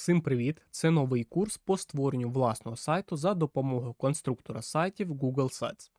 Всім привіт! Це новий курс по створенню власного сайту за допомогою конструктора сайтів Google Sites.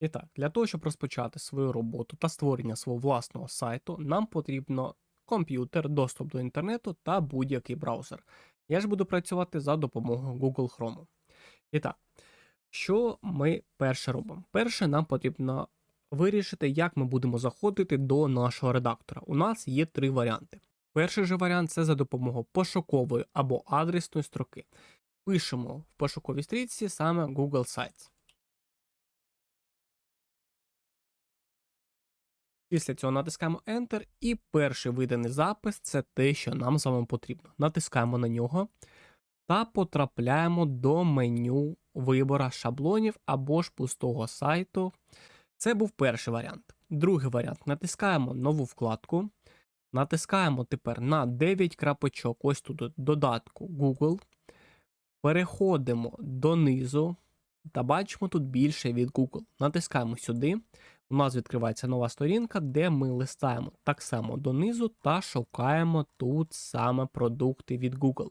І так, для того, щоб розпочати свою роботу та створення свого власного сайту, нам потрібно комп'ютер, доступ до інтернету та будь-який браузер. Я ж буду працювати за допомогою Google Chrome. І так, що ми перше робимо? Перше, нам потрібно вирішити, як ми будемо заходити до нашого редактора. У нас є три варіанти. Перший же варіант це за допомогою пошукової або адресної строки. Пишемо в пошуковій стрічці саме Google Sites. Після цього натискаємо Enter, і перший виданий запис це те, що нам з вами потрібно. Натискаємо на нього та потрапляємо до меню вибора шаблонів або ж пустого сайту. Це був перший варіант. Другий варіант натискаємо нову вкладку. Натискаємо тепер на 9 крапочок, ось тут додатку Google. Переходимо донизу та бачимо тут більше від Google. Натискаємо сюди. У нас відкривається нова сторінка, де ми листаємо так само донизу та шукаємо тут саме продукти від Google.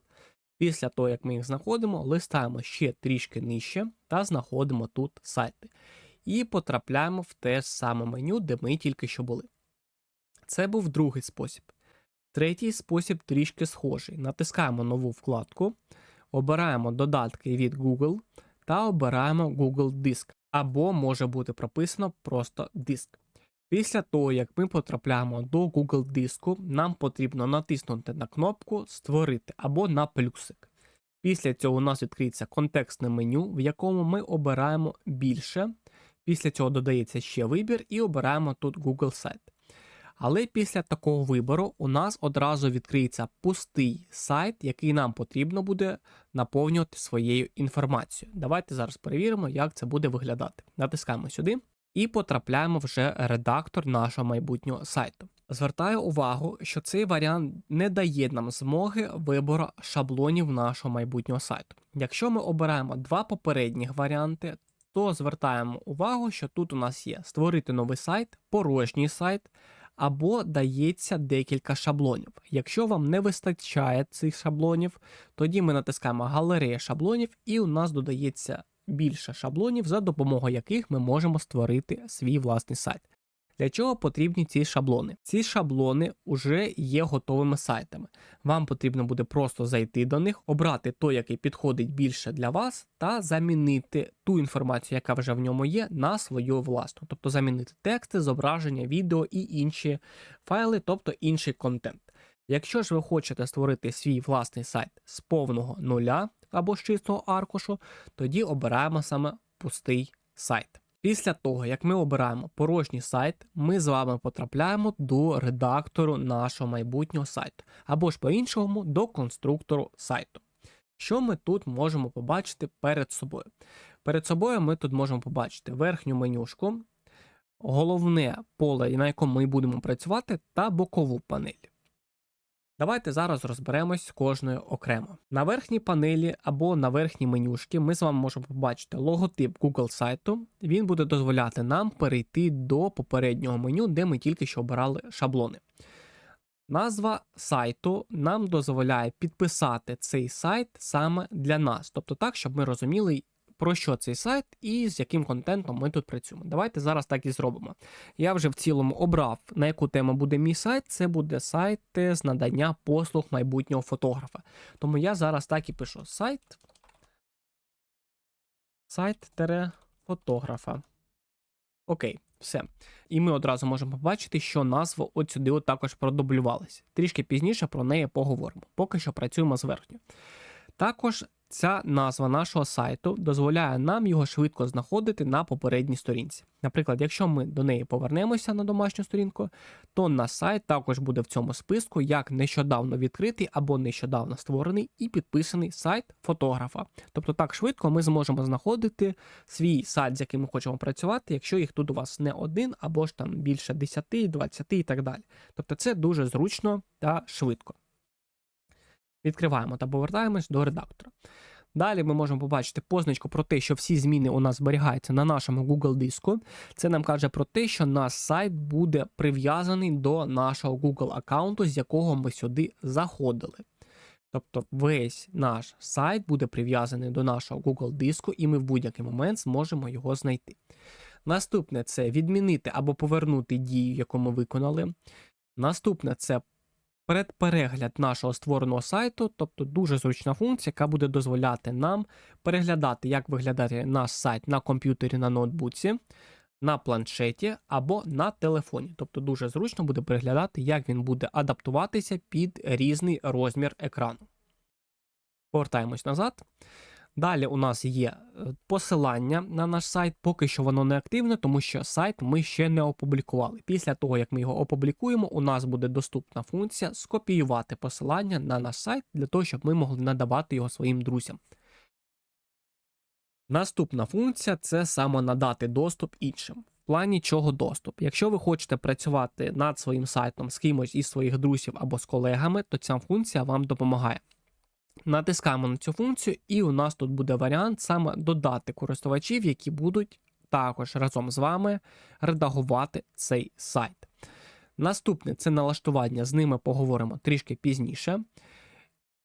Після того, як ми їх знаходимо, листаємо ще трішки нижче та знаходимо тут сайти. І потрапляємо в те саме меню, де ми тільки що були. Це був другий спосіб. Третій спосіб трішки схожий. Натискаємо нову вкладку, обираємо додатки від Google та обираємо Google Диск. Або може бути прописано просто диск. Після того, як ми потрапляємо до Google диску, нам потрібно натиснути на кнопку Створити або на плюсик. Після цього у нас відкриється контекстне меню, в якому ми обираємо більше. Після цього додається ще вибір і обираємо тут Google сайт. Але після такого вибору у нас одразу відкриється пустий сайт, який нам потрібно буде наповнювати своєю інформацією. Давайте зараз перевіримо, як це буде виглядати. Натискаємо сюди і потрапляємо вже редактор нашого майбутнього сайту. Звертаю увагу, що цей варіант не дає нам змоги вибору шаблонів нашого майбутнього сайту. Якщо ми обираємо два попередніх варіанти, то звертаємо увагу, що тут у нас є створити новий сайт, порожній сайт або дається декілька шаблонів. Якщо вам не вистачає цих шаблонів, тоді ми натискаємо галерея шаблонів, і у нас додається більше шаблонів, за допомогою яких ми можемо створити свій власний сайт. Для чого потрібні ці шаблони? Ці шаблони вже є готовими сайтами. Вам потрібно буде просто зайти до них, обрати той, який підходить більше для вас, та замінити ту інформацію, яка вже в ньому є, на свою власну. Тобто замінити тексти, зображення, відео і інші файли, тобто інший контент. Якщо ж ви хочете створити свій власний сайт з повного нуля або з чистого аркушу, тоді обираємо саме пустий сайт. Після того, як ми обираємо порожній сайт, ми з вами потрапляємо до редактору нашого майбутнього сайту, або ж по-іншому до конструктору сайту. Що ми тут можемо побачити перед собою? Перед собою ми тут можемо побачити верхню менюшку, головне поле, на якому ми будемо працювати, та бокову панель. Давайте зараз розберемось з кожною окремо. На верхній панелі або на верхній менюшці ми з вами можемо побачити логотип Google сайту. Він буде дозволяти нам перейти до попереднього меню, де ми тільки що обирали шаблони. Назва сайту нам дозволяє підписати цей сайт саме для нас, тобто так, щоб ми розуміли, про що цей сайт і з яким контентом ми тут працюємо. Давайте зараз так і зробимо. Я вже в цілому обрав, на яку тему буде мій сайт. Це буде сайт з надання послуг майбутнього фотографа. Тому я зараз так і пишу: сайт. Сайт фотографа. Окей, все. І ми одразу можемо побачити, що назва от сюди от також продублювалася. Трішки пізніше про неї поговоримо. Поки що працюємо зверхньо. Також Ця назва нашого сайту дозволяє нам його швидко знаходити на попередній сторінці. Наприклад, якщо ми до неї повернемося на домашню сторінку, то наш сайт також буде в цьому списку як нещодавно відкритий або нещодавно створений і підписаний сайт фотографа. Тобто так швидко ми зможемо знаходити свій сайт, з яким ми хочемо працювати, якщо їх тут у вас не один або ж там більше 10, 20 і так далі. Тобто це дуже зручно та швидко. Відкриваємо та повертаємось до редактора. Далі ми можемо побачити позначку про те, що всі зміни у нас зберігаються на нашому Google диску. Це нам каже про те, що наш сайт буде прив'язаний до нашого Google аккаунту, з якого ми сюди заходили. Тобто весь наш сайт буде прив'язаний до нашого Google диску, і ми в будь-який момент зможемо його знайти. Наступне це відмінити або повернути дію, яку ми виконали. Наступне це передперегляд нашого створеного сайту, тобто дуже зручна функція, яка буде дозволяти нам переглядати, як виглядає наш сайт на комп'ютері на ноутбуці, на планшеті або на телефоні. Тобто дуже зручно буде переглядати, як він буде адаптуватися під різний розмір екрану. Повертаємось назад. Далі у нас є е, посилання на наш сайт, поки що воно не активне, тому що сайт ми ще не опублікували. Після того, як ми його опублікуємо, у нас буде доступна функція скопіювати посилання на наш сайт для того, щоб ми могли надавати його своїм друзям. Наступна функція це саме надати доступ іншим. В плані чого доступ. Якщо ви хочете працювати над своїм сайтом з кимось із своїх друзів або з колегами, то ця функція вам допомагає. Натискаємо на цю функцію, і у нас тут буде варіант саме додати користувачів, які будуть також разом з вами редагувати цей сайт. Наступне це налаштування, з ними поговоримо трішки пізніше.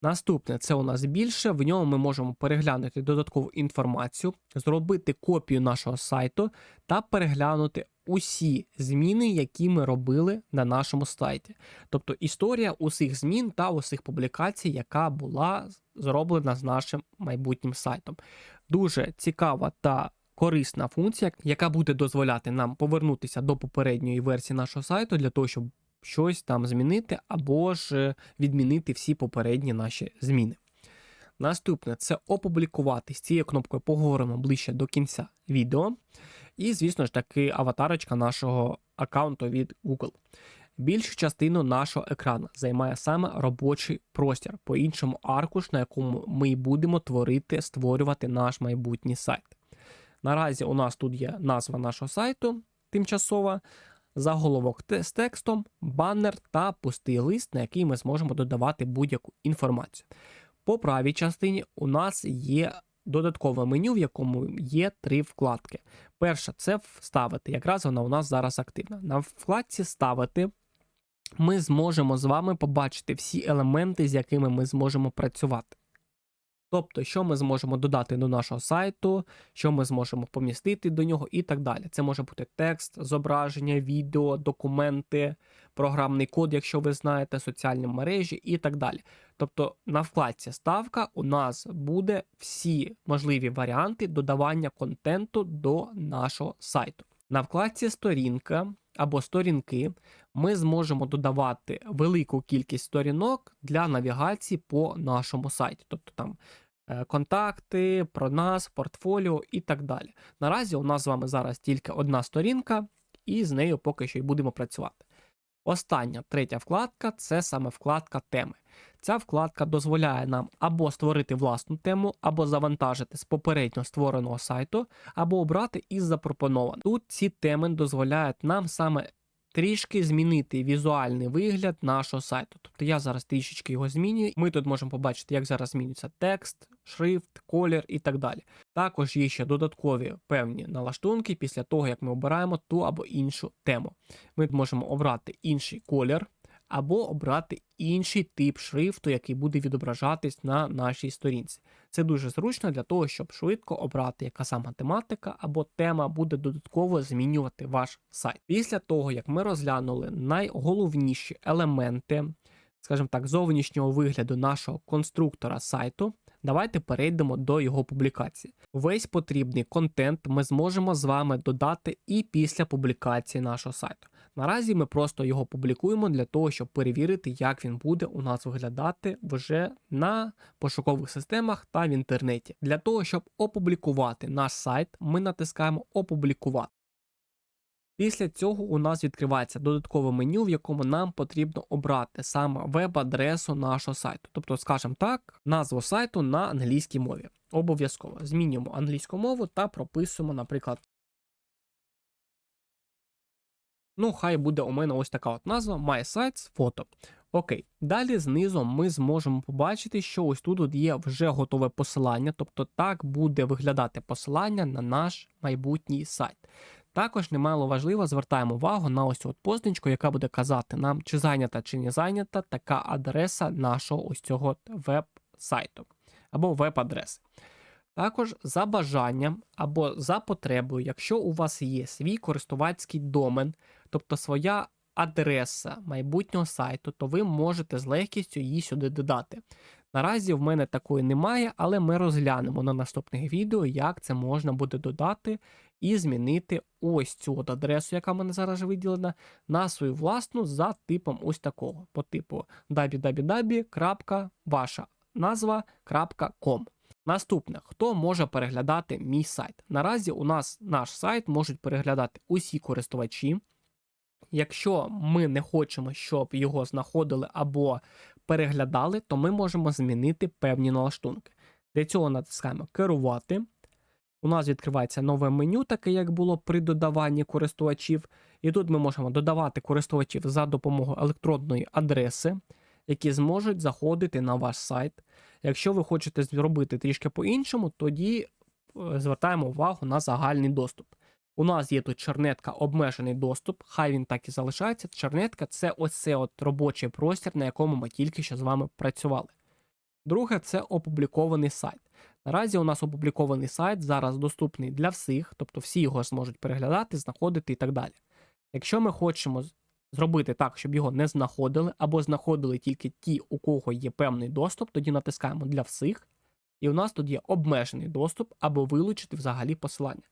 Наступне це у нас більше. В ньому ми можемо переглянути додаткову інформацію, зробити копію нашого сайту та переглянути усі зміни, які ми робили на нашому сайті. Тобто історія усіх змін та усіх публікацій, яка була зроблена з нашим майбутнім сайтом. Дуже цікава та корисна функція, яка буде дозволяти нам повернутися до попередньої версії нашого сайту для того, щоб щось там змінити, або ж е, відмінити всі попередні наші зміни. Наступне це опублікувати. З цією кнопкою поговоримо ближче до кінця відео. І, звісно ж таки, аватарочка нашого аккаунту від Google. Більшу частину нашого екрану займає саме робочий простір, по-іншому аркуш, на якому ми будемо творити, створювати наш майбутній сайт. Наразі у нас тут є назва нашого сайту тимчасова, заголовок з текстом, баннер та пустий лист, на який ми зможемо додавати будь-яку інформацію. По правій частині у нас є додаткове меню, в якому є три вкладки. Перша це вставити. Якраз вона у нас зараз активна. На вкладці ставити. Ми зможемо з вами побачити всі елементи, з якими ми зможемо працювати. Тобто, що ми зможемо додати до нашого сайту, що ми зможемо помістити до нього і так далі. Це може бути текст, зображення, відео, документи, програмний код, якщо ви знаєте, соціальні мережі і так далі. Тобто на вкладці ставка у нас буде всі можливі варіанти додавання контенту до нашого сайту. На вкладці сторінка або сторінки ми зможемо додавати велику кількість сторінок для навігації по нашому сайті. Тобто там Е, контакти, про нас, портфоліо і так далі. Наразі у нас з вами зараз тільки одна сторінка, і з нею поки що й будемо працювати. Остання третя вкладка це саме вкладка теми. Ця вкладка дозволяє нам або створити власну тему, або завантажити з попередньо створеного сайту, або обрати із запропонованих. Тут ці теми дозволяють нам саме трішки змінити візуальний вигляд нашого сайту. Тобто я зараз трішечки його змінюю. Ми тут можемо побачити, як зараз змінюється текст, шрифт, колір і так далі. Також є ще додаткові певні налаштунки після того, як ми обираємо ту або іншу тему. Ми можемо обрати інший колір або обрати інший тип шрифту, який буде відображатись на нашій сторінці. Це дуже зручно для того, щоб швидко обрати, яка сама тематика або тема буде додатково змінювати ваш сайт. Після того, як ми розглянули найголовніші елементи, скажімо так, зовнішнього вигляду нашого конструктора сайту. Давайте перейдемо до його публікації. Весь потрібний контент ми зможемо з вами додати і після публікації нашого сайту. Наразі ми просто його публікуємо для того, щоб перевірити, як він буде у нас виглядати вже на пошукових системах та в інтернеті. Для того, щоб опублікувати наш сайт, ми натискаємо Опублікувати. Після цього у нас відкривається додаткове меню, в якому нам потрібно обрати саме веб-адресу нашого сайту. Тобто, скажімо так, назву сайту на англійській мові. Обов'язково змінюємо англійську мову та прописуємо, наприклад, Ну, хай буде у мене ось така от назва MySites фото. Окей, далі знизу ми зможемо побачити, що ось тут є вже готове посилання, тобто так буде виглядати посилання на наш майбутній сайт. Також немало важливо звертаємо увагу на ось от позначку, яка буде казати нам, чи зайнята чи не зайнята така адреса нашого ось цього веб-сайту або веб-адреси. Також за бажанням або за потребою, якщо у вас є свій користувацький домен, тобто своя адреса майбутнього сайту, то ви можете з легкістю її сюди додати. Наразі в мене такої немає, але ми розглянемо на наступних відео, як це можна буде додати і змінити ось цю от адресу, яка в мене зараз виділена, на свою власну за типом ось такого, по типу www.ваша назва.com. Наступне, хто може переглядати мій сайт? Наразі у нас наш сайт можуть переглядати усі користувачі. Якщо ми не хочемо, щоб його знаходили або переглядали, то ми можемо змінити певні налаштунки. Для цього натискаємо керувати. У нас відкривається нове меню, таке як було при додаванні користувачів. І тут ми можемо додавати користувачів за допомогою електронної адреси, які зможуть заходити на ваш сайт. Якщо ви хочете зробити трішки по-іншому, тоді е, звертаємо увагу на загальний доступ. У нас є тут чернетка обмежений доступ, хай він так і залишається. Чернетка це ось це от робочий простір, на якому ми тільки що з вами працювали. Друге, це опублікований сайт. Наразі у нас опублікований сайт зараз доступний для всіх, тобто всі його зможуть переглядати, знаходити і так далі. Якщо ми хочемо зробити так, щоб його не знаходили, або знаходили тільки ті, у кого є певний доступ, тоді натискаємо для всіх, і у нас тут є обмежений доступ або вилучити взагалі посилання.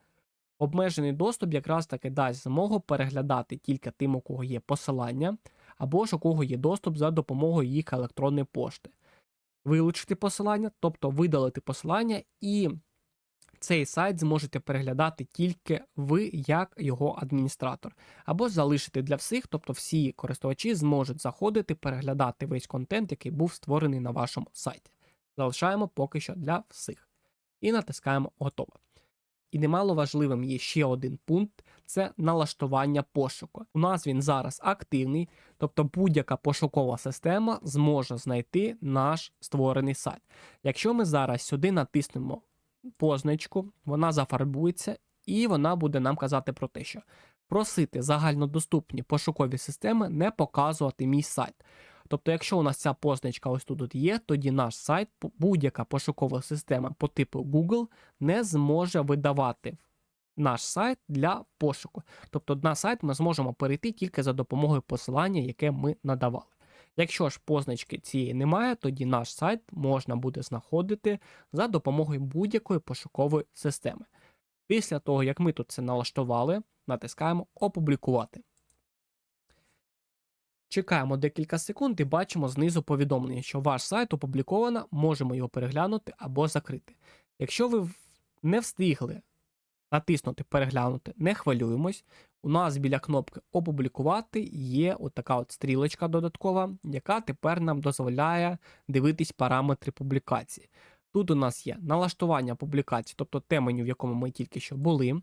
Обмежений доступ якраз таки дасть змогу переглядати тільки тим, у кого є посилання, або ж у кого є доступ за допомогою їх електронної пошти. Вилучити посилання, тобто видалити посилання, і цей сайт зможете переглядати тільки ви, як його адміністратор, або залишити для всіх, тобто всі користувачі зможуть заходити, переглядати весь контент, який був створений на вашому сайті. Залишаємо поки що для всіх. І натискаємо Готово. І немало важливим є ще один пункт це налаштування пошуку. У нас він зараз активний, тобто будь-яка пошукова система зможе знайти наш створений сайт. Якщо ми зараз сюди натиснемо позначку, вона зафарбується, і вона буде нам казати про те, що просити загальнодоступні пошукові системи не показувати мій сайт. Тобто, якщо у нас ця позначка ось тут є, тоді наш сайт, будь-яка пошукова система по типу Google не зможе видавати наш сайт для пошуку. Тобто на сайт ми зможемо перейти тільки за допомогою посилання, яке ми надавали. Якщо ж позначки цієї немає, тоді наш сайт можна буде знаходити за допомогою будь-якої пошукової системи. Після того, як ми тут це налаштували, натискаємо Опублікувати. Чекаємо декілька секунд і бачимо знизу повідомлення, що ваш сайт опубліковано, можемо його переглянути або закрити. Якщо ви не встигли натиснути Переглянути, не хвилюємось. У нас біля кнопки Опублікувати є отака от стрілочка додаткова, яка тепер нам дозволяє дивитись параметри публікації. Тут у нас є налаштування публікації, тобто те меню, в якому ми тільки що були.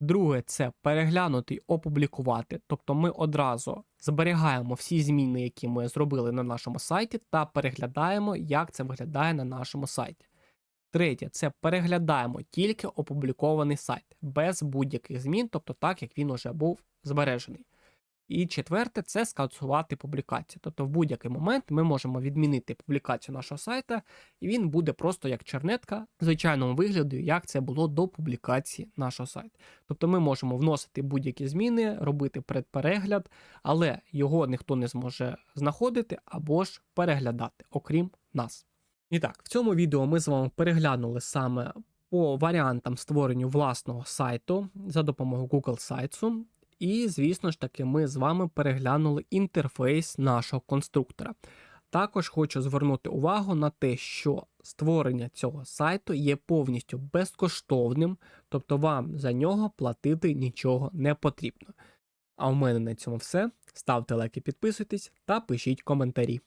Друге, це переглянути і опублікувати. Тобто ми одразу зберігаємо всі зміни, які ми зробили на нашому сайті, та переглядаємо, як це виглядає на нашому сайті. Третє, це переглядаємо тільки опублікований сайт без будь-яких змін, тобто так, як він уже був збережений. І четверте, це скасувати публікацію. Тобто в будь-який момент ми можемо відмінити публікацію нашого сайта, і він буде просто як чернетка в звичайному вигляді, як це було до публікації нашого сайту. Тобто ми можемо вносити будь-які зміни, робити предперегляд, але його ніхто не зможе знаходити або ж переглядати, окрім нас. І так, в цьому відео ми з вами переглянули саме по варіантам створення власного сайту за допомогою Google Sites. І, звісно ж таки, ми з вами переглянули інтерфейс нашого конструктора. Також хочу звернути увагу на те, що створення цього сайту є повністю безкоштовним, тобто вам за нього платити нічого не потрібно. А у мене на цьому все. Ставте лайки, підписуйтесь та пишіть коментарі.